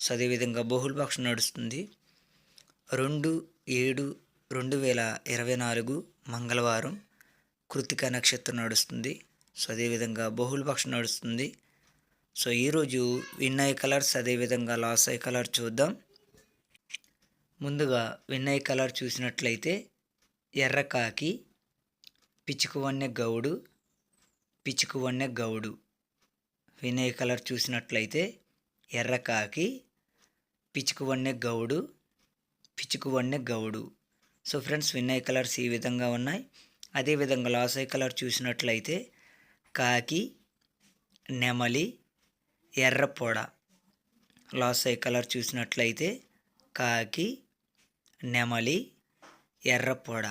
So అదేవిధంగా బహుళపక్షం నడుస్తుంది. రెండు ఏడు రెండు వేల ఇరవై నాలుగు మంగళవారం కృతిక నక్షత్రం నడుస్తుంది. సో అదేవిధంగా బహుళపక్షం నడుస్తుంది. సో ఈరోజు విన్నయ్ కలర్స్ అదేవిధంగా లాస్ అయ్యే కలర్ చూద్దాం. ముందుగా విన్నయ్ కలర్ చూసినట్లయితే ఎర్రకాకి పిచ్చుకువన్నె గౌడు పిచ్చుకువన్నె గౌడు. వినయ్ కలర్ చూసినట్లయితే ఎర్రకాకి పిచ్చుకువన్నె గౌడు పిచ్చుకువన్నె గౌడు. సో ఫ్రెండ్స్ వినయ్ కలర్స్ ఈ విధంగా ఉన్నాయి. అదేవిధంగా లాసై కలర్ చూసినట్లయితే కాకి నెమలి ఎర్రపొడ లాసై కలర్ చూసినట్లయితే కాకి నెమలి ఎర్రపొడ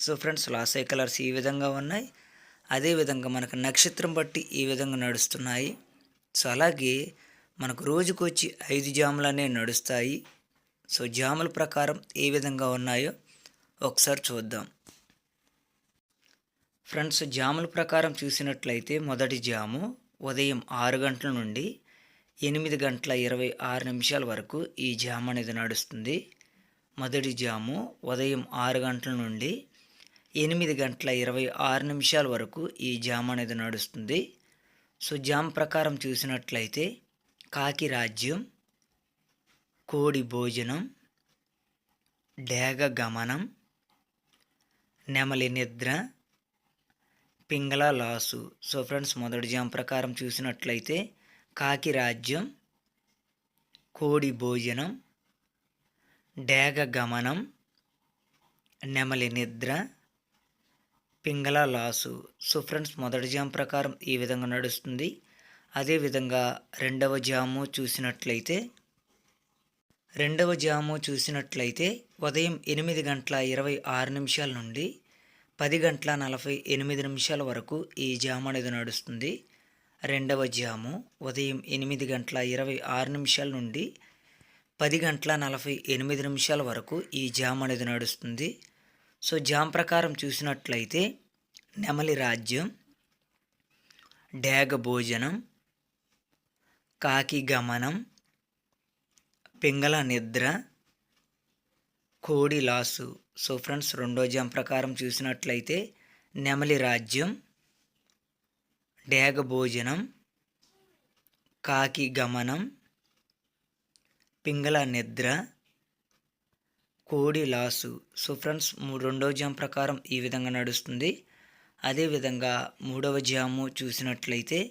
సో ఫ్రెండ్స్ లాసై కలర్స్ ఈ విధంగా ఉన్నాయి. అదేవిధంగా మనకు నక్షత్రం బట్టి ఈ విధంగా నడుస్తున్నాయి. సో అలాగే మనకు రోజుకొచ్చి ఐదు జాములనే నడుస్తాయి. సో జాముల ప్రకారం ఏ విధంగా ఉన్నాయో ఒకసారి చూద్దాం. ఫ్రెండ్స్ జాముల ప్రకారం చూసినట్లయితే మొదటి జాము ఉదయం ఆరు గంటల నుండి ఎనిమిది గంటల ఇరవై ఆరు నిమిషాల వరకు ఈ జాము అనేది నడుస్తుంది. మొదటి జాము ఉదయం ఆరు గంటల నుండి ఎనిమిది గంటల ఇరవై ఆరు నిమిషాల వరకు ఈ జామ్ అనేది నడుస్తుంది. సో జామ్ ప్రకారం చూసినట్లయితే కాకి రాజ్యం కోడి భోజనం డేగ గమనం నెమలి నిద్ర పింగళ లాసు. సో ఫ్రెండ్స్ మొదటి జామ్ ప్రకారం చూసినట్లయితే కాకి రాజ్యం కోడి భోజనం డేగ గమనం నెమలి నిద్ర పింగళ లాసు. సో ఫ్రెండ్స్ మొదటి జామ్ ప్రకారం ఈ విధంగా నడుస్తుంది. అదేవిధంగా రెండవ జాము చూసినట్లయితే రెండవ జాము చూసినట్లయితే ఉదయం ఎనిమిది గంటల ఇరవై ఆరు నిమిషాల నుండి పది గంటల నలభై ఎనిమిది నిమిషాల వరకు ఈ జాము అనేది నడుస్తుంది. రెండవ జాము ఉదయం ఎనిమిది గంటల ఇరవై ఆరు నిమిషాల నుండి పది గంటల నలభై ఎనిమిది నిమిషాల వరకు ఈ జామ్ అనేది నడుస్తుంది. సో జామ్ ప్రకారం చూసినట్లయితే నెమలి రాజ్యం డేగ భోజనం కాకి గమనం పింగళ నిద్ర కోడి లాసు. సో ఫ్రెండ్స్ రెండో జామ్ ప్రకారం చూసినట్లయితే నెమలి రాజ్యం డేగ భోజనం కాకి గమనం పింగళ నిద్ర కోడి లాసు. సో ఫ్రెండ్స్ రెండో జామ్ ప్రకారం ఈ విధంగా నడుస్తుంది. అదేవిధంగా మూడవ జాము చూసినట్లయితే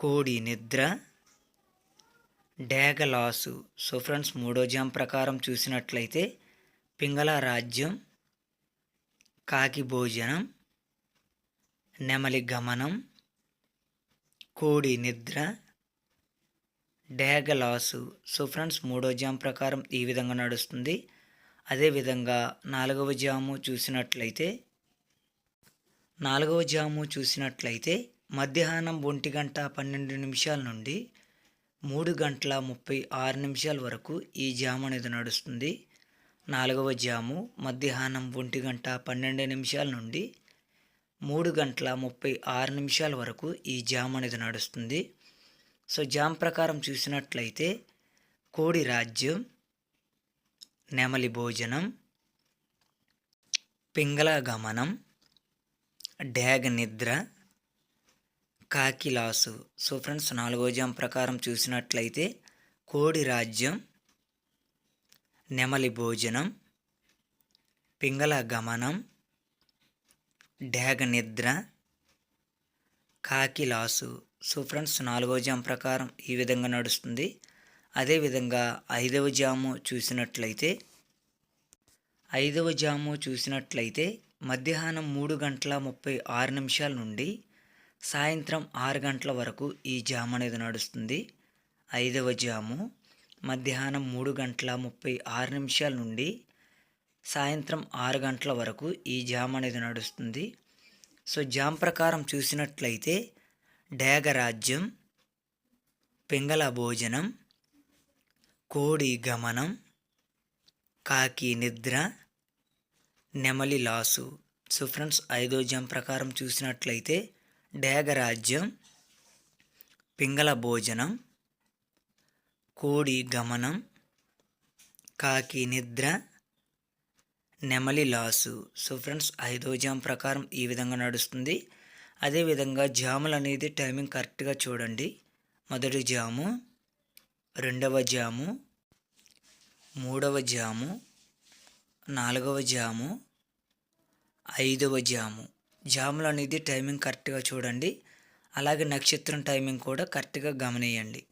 కోడి నిద్ర డేగలాసు సో ఫ్రెండ్స్ మూడో జామ్ ప్రకారం చూసినట్లయితే పింగళ రాజ్యం కాకి భోజనం నెమలి గమనం కోడి నిద్ర డేగలాసు సో ఫ్రెండ్స్ మూడో జామ్ ప్రకారం ఈ విధంగా నడుస్తుంది. అదేవిధంగా నాలుగవ జాము చూసినట్లయితే నాలుగవ జాము చూసినట్లయితే మధ్యాహ్నం ఒంటి గంట పన్నెండు నిమిషాల నుండి మూడు గంటల ముప్పై ఆరు నిమిషాల వరకు ఈ జాము అనేది నడుస్తుంది. నాలుగవ జాము మధ్యాహ్నం ఒంటి గంట పన్నెండు నిమిషాల నుండి మూడు గంటల ముప్పై ఆరు నిమిషాల వరకు ఈ జామ్ అనేది నడుస్తుంది. సో జామ్ ప్రకారం చూసినట్లయితే కోడి రాజ్యం నెమలి భోజనం పింగళ గమనం డ్యాగ్ నిద్ర కాకిలాసు సో ఫ్రెండ్స్ నాలుగో జాం ప్రకారం చూసినట్లయితే కోడి రాజ్యం నెమలి భోజనం పింగళ గమనం డేగ నిద్ర కాకిలాసు సో ఫ్రెండ్స్ నాలుగో జాము ప్రకారం ఈ విధంగా నడుస్తుంది. అదేవిధంగా ఐదవ జాము చూసినట్లయితే ఐదవ జాము చూసినట్లయితే మధ్యాహ్నం మూడు గంటల ముప్పై ఆరు నిమిషాల నుండి సాయంత్రం ఆరు గంటల వరకు ఈ జామ్ అనేది నడుస్తుంది. ఐదవ జాము మధ్యాహ్నం మూడు గంటల ముప్పై ఆరు నిమిషాల నుండి సాయంత్రం ఆరు గంటల వరకు ఈ జామ్ అనేది నడుస్తుంది. సో జామ్ ప్రకారం చూసినట్లయితే డేగరాజ్యం పింగళ భోజనం కోడి గమనం కాకి నిద్ర నెమలి లాసు. సో ఫ్రెండ్స్ ఐదో జామ్ ప్రకారం చూసినట్లయితే డేగరాజ్యం పింగళ భోజనం కోడి గమనం కాకి నిద్ర నెమలి లాసు సో ఫ్రెండ్స్ ఐదో జామ్ ప్రకారం ఈ విధంగా నడుస్తుంది. అదేవిధంగా జాములు అనేది టైమింగ్ కరెక్ట్గా చూడండి. మొదటి జాము రెండవ జాము మూడవ జాము నాలుగవ జాము ఐదవ జాము. జాములు అనేది టైమింగ్ కరెక్ట్గా చూడండి. అలాగే నక్షత్రం టైమింగ్ కూడా కరెక్ట్గా గమనియండి.